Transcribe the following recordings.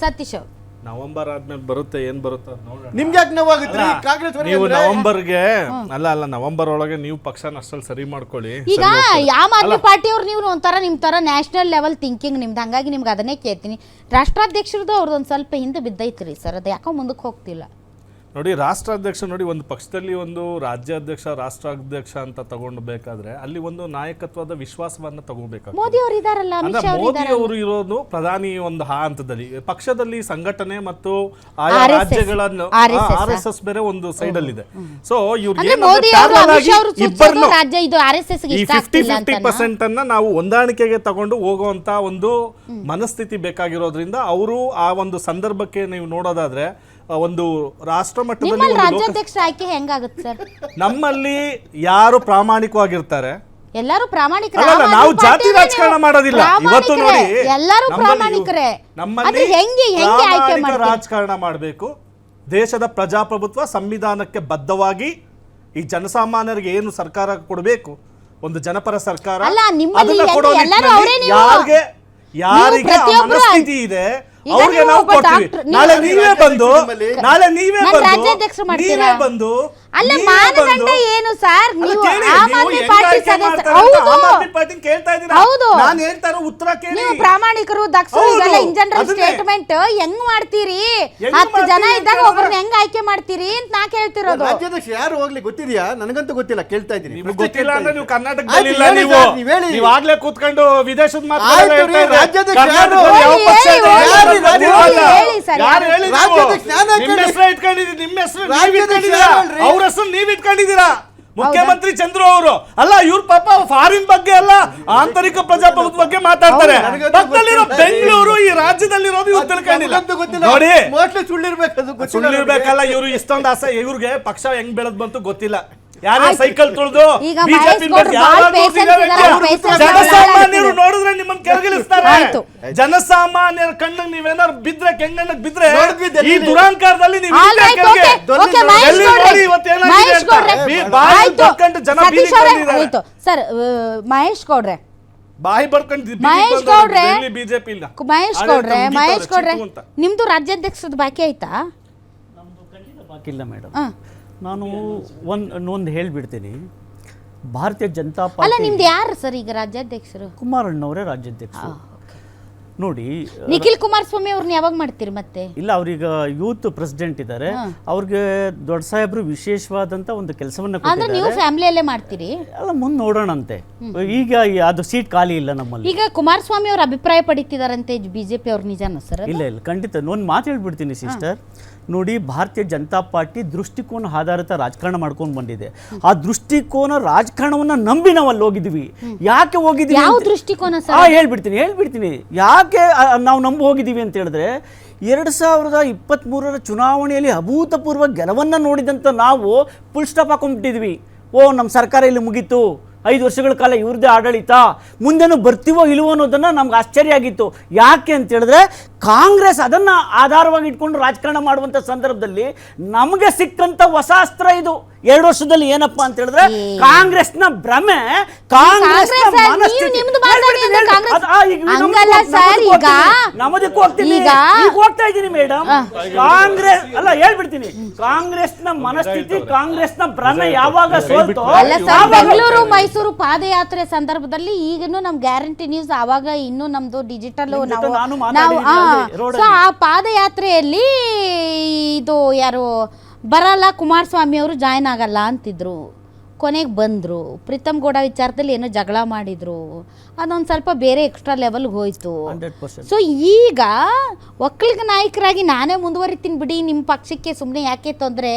ಸತೀಶ್ ಅವ್ರು. ನವೆಂಬರ್ ಆದ್ಮೇಲೆ ಬರುತ್ತೆ ಏನ್ ಬರುತ್ತೆ ನಿಮ್ಗೆ ಯಾಕೆ ನೋವಾಗುತ್ತೆ? ಕಾಂಗ್ರೆಸ್ ಅವ್ರಿಗೆ ನೀವು ಅಂದ್ರೆ? ನವೆಂಬರ್ಗೆ ಅಲ್ಲ ಅಲ್ಲ ನವೆಂಬರ್ ಒಳಗೆ ನೀವು ಪಕ್ಷನ ಅಷ್ಟಲ್ಲಿ ಸರಿ ಮಾಡ್ಕೊಳ್ಳಿ. ಈಗ ಆಮ್ ಆದ್ಮಿ ಪಾರ್ಟಿಯವ್ರು ನೀವು ಒಂಥರ ನಿಮ್ ತರ ನ್ಯಾಷನಲ್ ಲೆವೆಲ್ ಥಿಂಕಿಂಗ್ ನಿಮ್ದು. ಹಂಗಾಗಿ ನಿಮ್ಗೆ ಅದನ್ನೇ ಕೇಳ್ತೀನಿ. ರಾಷ್ಟ್ರಾಧ್ಯಕ್ಷರದ್ದು ಅವ್ರದ್ದು ಒಂದು ಸ್ವಲ್ಪ ಹಿಂದೆ ಬಿದ್ದೈತ್ರಿ ಸರ್. ಅದು ಯಾಕೋ ಮುಂದಕ್ಕೆ ಹೋಗ್ತಿಲ್ಲ. ನೋಡಿ ರಾಷ್ಟ್ರಾಧ್ಯಕ್ಷ ನೋಡಿ ಒಂದು ಪಕ್ಷದಲ್ಲಿ ಒಂದು ರಾಜ್ಯಾಧ್ಯಕ್ಷ ರಾಷ್ಟ್ರಾಧ್ಯಕ್ಷ ಅಂತ ತಗೊಂಡು ಬೇಕಾದ್ರೆ ಅಲ್ಲಿ ಒಂದು ನಾಯಕತ್ವದ ವಿಶ್ವಾಸವನ್ನ ತಗೋಬೇಕು ಮೋದಿ ಅವ್ರು ಇದಾರಲ್ಲ ಅಮಿತ್ ಅಂದ್ರೆ ಶಾ ಮೋದಿ ಇದಾರಲ್ಲ. ಅವರು ಇರೋದು ಪ್ರಧಾನಿ ಒಂದು ಹಾ ಹಂತದಲ್ಲಿ ಪಕ್ಷದಲ್ಲಿ ಸಂಘಟನೆ ಮತ್ತು ಆಯಾ RSS. ರಾಜ್ಯಗಳನ್ನು. ಆರ್ ಎಸ್ ಎಸ್ ಬೇರೆ ಒಂದು ಸೈಡ್ ಅಲ್ಲಿ ಇದೆ ಸೊ ಇವ್ರು ಅಂದ್ರೆ ಏನಂದ್ರೆ ಮೋದಿ ಅವರು ಅಮಿತ್ ಶಾ ಅವರು ಇಬ್ಬರನ್ನು ರಾಜ್ಯ ಇದು ಆರ್ ಎಸ್ ಎಸ್ ಈ ಇಷ್ಟ ಫಿಫ್ಟಿ ಆಗ್ತಿಲ್ಲ ಫಿಫ್ಟಿ ಅಂತ ಪರ್ಸೆಂಟ್ ಅನ್ನ ನಾವು ಹೊಂದಾಣಿಕೆಗೆ ತಗೊಂಡು ಹೋಗುವಂತ ಒಂದು ಮನಸ್ಥಿತಿ ಬೇಕಾಗಿರೋದ್ರಿಂದ ಅವರು ಆ ಒಂದು ಸಂದರ್ಭಕ್ಕೆ ನೀವು ನೋಡೋದಾದ್ರೆ ಆ ಒಂದು ರಾಷ್ಟ್ರ ಮಟ್ಟದಲ್ಲಿ ನಿಮ್ಮಲ್ಲಿ ಒಂದು ಲೋಕ ರಾಜ್ಯಾಧ್ಯಕ್ಷರ ಆಯ್ಕೆ ಹೆಂಗಾಗುತ್ತೆ ಸರ್? ನಮ್ಮಲ್ಲಿ ಯಾರು ಪ್ರಾಮಾಣಿಕವಾಗಿರ್ತಾರೆ? ಎಲ್ಲರೂ. ಅಲ್ಲ, ಅಲ್ಲ, ನಾವು ಜಾತಿ ರಾಜಕಾರಣ ಮಾಡೋದಿಲ್ಲ. ಇವತ್ತು ನೋಡಿ ಎಲ್ಲರೂ ನಮ್ಮಲ್ಲಿ ಪ್ರಾಮಾಣಿಕರೇ. ನಮ್ಮಲ್ಲಿ ಹೆಂಗೆ ಹೆಂಗೆ ಆಯ್ಕೆ ಪ್ರಾಮಾಣಿಕ ಮಾಡ್ತೀರಿ? ರಾಜಕಾರಣ ಮಾಡಬೇಕು. ದೇಶದ ಪ್ರಜಾಪ್ರಭುತ್ವ ಸಂವಿಧಾನಕ್ಕೆ ಬದ್ಧವಾಗಿ ಈ ಜನಸಾಮಾನ್ಯರಿಗೆ ಏನು ಸರ್ಕಾರ ಕೊಡಬೇಕು? ಒಂದು ಜನಪರ ಸರ್ಕಾರ? ಅಲ್ಲ, ನಿಮ್ಮಲ್ಲಿ ಅದನ್ನ ಹೆಂಗೆ ಕೊಡೋ ಎಲ್ಲರೂ ನಿಟ್ಟಿನಲ್ಲಿ ಅವರೇ ನೀವು. ಯಾರಿಗೆ ಯಾರಿಗೆ ಆ ಪ್ರತಿಯೊಬ್ರು ಮನಸ್ಥಿತಿ ಇದೆ? ಅವ್ರಿಗೆ ನಾವು ಕೊಡ್ತೀವಿ. ನಾಳೆ ನೀವೇ ಬಂದು ನಾಳೆ ನೀವೇ ಬಂದು ನೀವೇ ಬಂದು ಅಲ್ಲ ಮಾನದಂಡ ಏನು ಸರ್ ನೀವು ಆಮ್ ಆದ್ಮಿ ಪಾರ್ಟಿ ಸದಸ್ಯ ಹೌದು ಆಮ್ ಆದ್ಮಿ ಪಾರ್ಟಿನ ಕೇಳ್ತಾ ಇದ್ದೀರಾ? ಹೌದು. ನಾನು ಹೇಳ್ತಾ ಇರೋ ಉತ್ತರ ಕೇಳಿ ನೀವು ಪ್ರಾಮಾಣಿಕರು ದಕ್ಷರು ಇದೆಲ್ಲ ಇನ್ ಜನರಲ್. ಸ್ಟೇಟ್ಮೆಂಟ್ ಹೆಂಗ್ ಮಾಡ್ತೀರಿ ಹತ್ತು ಜನ ಇದ್ದಾಗ ಒಬ್ಬರನ್ನ ಹೆಂಗ್ ಆಯ್ಕೆ ಮಾಡ್ತೀರಿ ಅಂತ ನಾ ಕೇಳ್ತಿರೋದು ರಾಜ್ಯಾಧ್ಯಕ್ಷ ಯಾರು ಹೋಗ್ಲಿ ಗೊತ್ತಿದ್ಯಾ ನನಗಂತೂ ಗೊತ್ತಿಲ್ಲ ಕೇಳ್ತಾ ಇದ್ದೀನಿ ನಿಮಗೆ ಗೊತ್ತಿಲ್ಲ ಅಂದ್ರೆ ನೀವು. ಕರ್ನಾಟಕದಲ್ಲಿ ಇಲ್ಲ ನೀವು ಸರ್, ನೀವು ಹೇಳಿ. ನೀವು ಆಗ್ಲೇ ಕೂತ್ಕೊಂಡು ವಿದೇಶದ ರೀ, ರಾಜ್ಯಾಧ್ಯಕ್ಷ ಯಾರು? ಯಾವ ಹೇಳಿ, ಪಕ್ಷ ಹೇಳಿ, ಸರ್, ಯಾರು? ಹೇಳಿ? ರಾಜ್ಯಾಧ್ಯಕ್ಷ ನಾನೇ ನಿಮ್ಮ ಹೆಸರು ನಿಮ್ಮ ಹೆಸರು ರಾಜ್ಯಾಧ್ಯಕ್ಷ? ಅವ್ರ ಹೆಸರು ನೀವು ಇಟ್ಕೊಂಡಿದ್ದೀರಾ? ಮುಖ್ಯಮಂತ್ರಿ ಚಂದ್ರು ಅವರು. ಅಲ್ಲ ಇವ್ರ ಪಾಪ ಫಾರಿನ್ ಬಗ್ಗೆ ಅಲ್ಲ ಆಂತರಿಕ ಪ್ರಜಾಪ್ರಭುತ್ವ ಬಗ್ಗೆ ಮಾತಾಡ್ತಾರೆ. ಪಕ್ಕದಲ್ಲಿರೋ ಬೆಂಗಳೂರು ಈ ರಾಜ್ಯದಲ್ಲಿರೋದು ಇವ್ರು ತಿಳ್ಕೊಂಡಿಲ್ಲ. ಗೊತ್ತಿಲ್ಲ. ನೋಡಿ ಸುಳ್ಳಿರ್ಬೇಕಲ್ಲ ಇವ್ರು ಇಷ್ಟೊಂದು ಆಸೆ. ಇವ್ರಿಗೆ ಪಕ್ಷ ಹೆಂಗ್ ಬೆಳೆದ್ ಬಂತು ಗೊತ್ತಿಲ್ಲ. ಯಾರ ಸೈಕಲ್ ತುಳಿದು ಬಿಜೆಪಿ ಜನಸಾಮಾನ್ಯರು ನೋಡಿದ್ರೆ ನಿಮ್ಮನ್ನ ಕೆಳಗಿಳಿಸ್ತಾರೆ ಜನಸಾಮಾನ್ಯರ ಕಣ್ಣಿಗೆ ನೀವೇನಾದ್ರು ಬಿದ್ರೆ ಕೆಂಗಣ್ಣಗ್ ಬಿದ್ರೆ ಈ. ದುರಾಂಕಾರದಲ್ಲಿ ನೀವು ಆಯ್ತು. ಸರ್ ಮಹೇಶ್ ಗೌಡ್ರೆ. ಬಾಯಿ ಬರ್ಕೊಂಡು ಮಹೇಶ್ ಗೌಡ್ರೆ ಬಿಜೆಪಿ ಇಲ್ಲ. ಮಹೇಶ್ ಗೌಡ್ರೆ ಮಹೇಶ್ ಗೌಡ್ರೆ ನಿಮ್ದು ರಾಜ್ಯಾಧ್ಯಕ್ಷದ ಬಾಕಿ ಆಯ್ತಾ? ಬಾಕಿ ಇಲ್ಲ ಮೇಡಮ್. ನಾನು ಒಂದ್ ಒಂದು ಹೇಳ್ಬಿಡ್ತೀನಿ. ಭಾರತೀಯ ಜನತಾ ಅಲ್ಲ ಪಾರ್ಟಿ ನಿಮ್ದು ಯಾರು ಸರ್ ಈಗ ರಾಜ್ಯಾಧ್ಯಕ್ಷರು? ಕುಮಾರಣ್ಣವರೇ ರಾಜ್ಯಾಧ್ಯಕ್ಷರು. ನೋಡಿ ನಿಖಿಲ್ ಕುಮಾರಸ್ವಾಮಿ ಅವ್ರನ್ನ ಯಾವಾಗ ಮಾಡ್ತೀರಿ ಮತ್ತೆ? ಇಲ್ಲ ಅವ್ರೀಗ ಯೂತ್ ಪ್ರೆಸಿಡೆಂಟ್ ಇದ್ದಾರೆ ಅವ್ರಿಗೆ ದೊಡ್ಡ ಸಾಹೇಬ್ರು ವಿಶೇಷವಾದಂತ ಒಂದು ಕೆಲಸವನ್ನ ಅಂದ್ರೆ ನೀವು ಫ್ಯಾಮಿಲಿಯಲ್ಲೇ ಮಾಡ್ತೀರಿ? ಅಲ್ಲ ಮುಂದೆ ನೋಡೋಣಂತೆ. ಈಗ ಅದು ಸೀಟ್ ಖಾಲಿ ಇಲ್ಲ ನಮ್ಮಲ್ಲಿ. ಈಗ ಕುಮಾರಸ್ವಾಮಿ ಅವ್ರ ಅಭಿಪ್ರಾಯ ಪಡಿತಿದಾರಂತೆ ಬಿಜೆಪಿ ಅವ್ರ ನಿಜಾನ ಸರ್ ಇಲ್ಲ ಇಲ್ಲ ಖಂಡಿತ. ಒಂದು ಮಾತು ಹೇಳ್ಬಿಡ್ತೀನಿ ಸಿಸ್ಟರ್. ನೋಡಿ ಭಾರತೀಯ ಜನತಾ ಪಾರ್ಟಿ ದೃಷ್ಟಿಕೋನ ಆಧಾರಿತ ರಾಜಕಾರಣ ಮಾಡ್ಕೊಂಡು ಬಂದಿದೆ. ಆ ದೃಷ್ಟಿಕೋನ ರಾಜಕಾರಣವನ್ನ ನಂಬಿ ನಾವು ಅಲ್ಲಿ ಹೋಗಿದ್ವಿ. ಯಾಕೆ ಹೋಗಿದ್ವಿ ಯಾವ ದೃಷ್ಟಿಕೋನ ಹೇಳ್ಬಿಡ್ತೀನಿ ಹೇಳ್ಬಿಡ್ತೀನಿ. ಯಾಕೆ ನಾವು ನಂಬಿ ಹೋಗಿದ್ದೀವಿ ಅಂತ ಹೇಳಿದ್ರೆ ಎರಡು ಸಾವಿರದ ಇಪ್ಪತ್ತ್ಮೂರರ ಚುನಾವಣೆಯಲ್ಲಿ ಅಭೂತಪೂರ್ವ ಗೆಲುವನ್ನು ನೋಡಿದಂಥ ನಾವು ಫುಲ್ ಸ್ಟಾಪ್ ಹಾಕೊಂಡ್ಬಿಟ್ಟಿದ್ವಿ. ಓ ನಮ್ಮ ಸರ್ಕಾರ ಇಲ್ಲಿ ಮುಗೀತು. ಐದು ವರ್ಷಗಳ ಕಾಲ ಇವ್ರದ್ದೇ ಆಡಳಿತ. ಮುಂದೆನೂ ಬರ್ತೀವೋ ಇಲ್ವೋ ಅನ್ನೋದನ್ನು ನಮ್ಗೆ ಆಶ್ಚರ್ಯ ಆಗಿತ್ತು. ಯಾಕೆ ಅಂತ ಹೇಳಿದ್ರೆ ಕಾಂಗ್ರೆಸ್ ಅದನ್ನು ಆಧಾರವಾಗಿ ಇಟ್ಕೊಂಡು ರಾಜಕಾರಣ ಮಾಡುವಂಥ ಸಂದರ್ಭದಲ್ಲಿ ನಮಗೆ ಸಿಕ್ಕಂಥ ಹೊಸ ಅಸ್ತ್ರ ಇದು. ಎರಡು ವರ್ಷದಲ್ಲಿ ಏನಪ್ಪಾ ಅಂತ ಹೇಳಿದ್ರೆ ಕಾಂಗ್ರೆಸ್ನ ಭ್ರಮೆ ಕಾಂಗ್ರೆಸ್ನ ಕಾಂಗ್ರೆಸ್ ನಮದಕ್ಕೂ ಹೋಗ್ತೀನಿ. ಈಗ- ಹೋಗ್ತಾ ಇದ್ದೀನಿ ಮೇಡಮ್ ಕಾಂಗ್ರೆಸ್ ಅಲ್ಲ ಹೇಳ್ಬಿಡ್ತೀನಿ. ಕಾಂಗ್ರೆಸ್ನ ಮನಸ್ಥಿತಿ ಕಾಂಗ್ರೆಸ್ನ ಭ್ರಮೆ ಯಾವಾಗ ಸೋಲ್ತೋ ಬೆಂಗಳೂರು ಮೈಸೂರು ಪಾದಯಾತ್ರೆ ಸಂದರ್ಭದಲ್ಲಿ ಈಗ ನಮ್ ಗ್ಯಾರಂಟಿ ನ್ಯೂಸ್ ಆವಾಗ ಇನ್ನು ನಮ್ದು ಡಿಜಿಟಲ್ ನಾವು ಸೊ ಆ ಪಾದಯಾತ್ರೆಯಲ್ಲಿ ಇದು ಯಾರು ಬರಲ್ಲ ಕುಮಾರಸ್ವಾಮಿ ಅವರು ಜಾಯ್ನ್ ಆಗಲ್ಲ ಅಂತಿದ್ರು. ಕೊನೆಗೆ ಬಂದರು. ಪ್ರೀತಮ್ ಗೌಡ ವಿಚಾರದಲ್ಲಿ ಏನೋ ಜಗಳ ಮಾಡಿದ್ರು. ಅದೊಂದು ಸ್ವಲ್ಪ ಬೇರೆ ಎಕ್ಸ್ಟ್ರಾ ಲೆವೆಲ್ಗೆ ಹೋಯ್ತು. 100%. ಸೊ ಈಗ ಒಕ್ಕಲಿಗ ನಾಯಕರಾಗಿ ನಾನೇ ಮುಂದುವರಿತೀನಿ ಬಿಡಿ ನಿಮ್ಮ ಪಕ್ಷಕ್ಕೆ ಸುಮ್ಮನೆ ಯಾಕೆ ತೊಂದರೆ?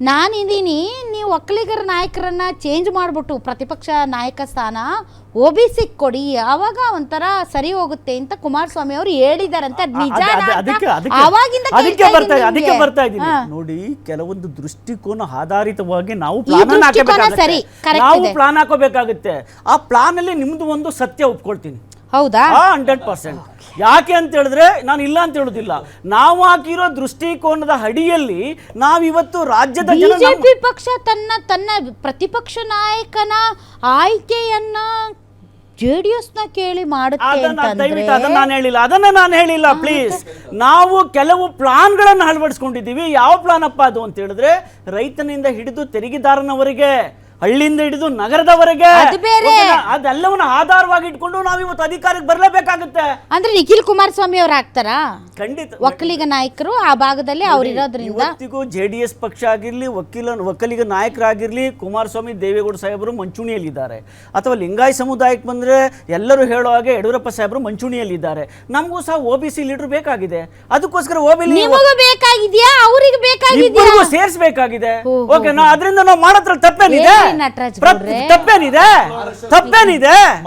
ನಾನಿದ್ದೀನಿ ನೀವು ಒಕ್ಕಲಿಗರ ನಾಯಕರನ್ನ ಚೇಂಜ್ ಮಾಡಿಬಿಟ್ಟು ಪ್ರತಿಪಕ್ಷ ನಾಯಕ ಸ್ಥಾನ ಒ ಬಿ ಸಿ ಕೊಡಿ ಆವಾಗ ಒಂಥರ ಸರಿ ಹೋಗುತ್ತೆ ಅಂತ ಕುಮಾರಸ್ವಾಮಿ ಅವರು ಹೇಳಿದಾರಂತೆ. ನಿಜ ಅದ- ಅದ- ಅದಕ್ಕೆ ಅದಕ್ಕೆ ಬರ್ತಾ ಇದ್ದೀನಿ ಅದಕ್ಕೆ ನಿಮ್ಗೆ. ಬರ್ತಾ ಇದ್ದೀನಿ. ನೋಡಿ ಕೆಲವೊಂದು ದೃಷ್ಟಿಕೋನ ಆಧಾರಿತವಾಗಿ ನಾವು ಪ್ಲಾನ್ ಹಾಕಬೇಕಾಗುತ್ತೆ. ನಾವು ಪ್ಲಾನ್ ಹಾಕೋಬೇಕಾಗುತ್ತೆ. ಆ ಪ್ಲಾನ್ ಅಲ್ಲಿ ನಿಮ್ದು ಒಂದು ಸತ್ಯ ಒಪ್ಕೊಳ್ತೀನಿ. ಹೌದಾ? ಹಂಡ್ರೆಡ್ ಪರ್ಸೆಂಟ್ ಯಾಕೆ ಅಂತ ಹೇಳಿದ್ರೆ ನಾನು ಇಲ್ಲ ಅಂತ ಹೇಳುದಿಲ್ಲ. ನಾವು ಹಾಕಿರೋ ದೃಷ್ಟಿಕೋನದ ಅಡಿಯಲ್ಲಿ ನಾವಿವತ್ತು ರಾಜ್ಯದ ಜನ ನಮ್ಮ- ಬಿಜೆಪಿ ಪಕ್ಷ ತನ್ನ ತನ್ನ ಪ್ರತಿಪಕ್ಷ ನಾಯಕನ ಆಯ್ಕೆಯನ್ನ ಜೆಡಿಎಸ್ನ ಕೇಳಿ ಮಾಡುತ್ತೆ ಅದನ್ನ ಅಂತಂದ್ರೆ ದಯವಿಟ್ಟು ಅದನ್ನ ನಾನು ಹೇಳಿಲ್ಲ. ಅದನ್ನ ನಾನು ಹೇಳಿಲ್ಲ ಪ್ಲೀಸ್ ನಾವು ಕೆಲವು ಪ್ಲಾನ್ಗಳನ್ನು ಅಳವಡಿಸ್ಕೊಂಡಿದೀವಿ ಯಾವ ಪ್ಲಾನ್ ಅಪ್ಪ ಅದು ಅಂತ ಹೇಳಿದ್ರೆ ರೈತನಿಂದ ಹಿಡಿದು ತೆರಿಗೆದಾರನವರೆಗೆ ಹಳ್ಳಿಯಿಂದ ಹಿಡಿದು ನಗರದವರೆಗೆ ಅದು ಬೇರೆ. ಓಕೆನಾ? ಅದೆಲ್ಲವನ್ನ ಆಧಾರವಾಗಿ ಇಟ್ಕೊಂಡು ನಾವು ಇವತ್ತು ಅಧಿಕಾರಕ್ಕೆ ಬರಲೇಬೇಕಾಗುತ್ತೆ. ಅಂದ್ರೆ ನಿಖಿಲ್ ಕುಮಾರಸ್ವಾಮಿ ಅವ್ರು ಆಗ್ತಾರಾ? ಖಂಡಿತ. ಒಕ್ಕಲಿಗ ನಾಯಕರು ಆ ಭಾಗದಲ್ಲಿ ಅವ್ರು ಇರೋದ್ರಿಂದ. ಇವತ್ತಿಗೂ ಜೆ ಡಿ ಎಸ್ ಪಕ್ಷ ಆಗಿರಲಿ ವಕೀಲ ಒಕ್ಕಲಿಗ ನಾಯಕರಾಗಿರ್ಲಿ ಕುಮಾರಸ್ವಾಮಿ ದೇವೇಗೌಡ ಸಾಹೇಬರು ಮಂಚೂಣಿಯಲ್ಲಿದ್ದಾರೆ. ಅಥವಾ ಲಿಂಗಾಯ ಸಮುದಾಯಕ್ಕೆ ಬಂದ್ರೆ ಎಲ್ಲರೂ ಹೇಳೋ ಹಾಗೆ ಯಡಿಯೂರಪ್ಪ ಸಾಹೇಬರು ಮಂಚೂಣಿಯಲ್ಲಿದ್ದಾರೆ. ನಮಗೂ ಸಹ ಒ ಬಿ ಸಿ ಲೀಡರ್ ಬೇಕಾಗಿದೆ. ಅದಕ್ಕೋಸ್ಕರ ಒ ಬಿ ನಿಮಗೂ ಬೇಕಾಗಿದ್ಯಾ? ಅವ್ರಿಗೆ ಬೇಕಾಗಿದ್ಯಾ? ಇಬ್ಬರಿಗೂ ಸೇರಿಸಬೇಕಾಗಿದೆ. ಓ, ಓಕೆ ನಾ ಅದರಿಂದ ನಾವು ಮಾಡೋದ್ರಲ್ಲಿ ತಪ್ಪೇನಿದೆ? ಏನ್ರಿ ನಟರಾಜ್ ಗೌಡ್ರೆ? ತಪ್ಪೇನಿದೆ ತಪ್ಪೇನಿದೆ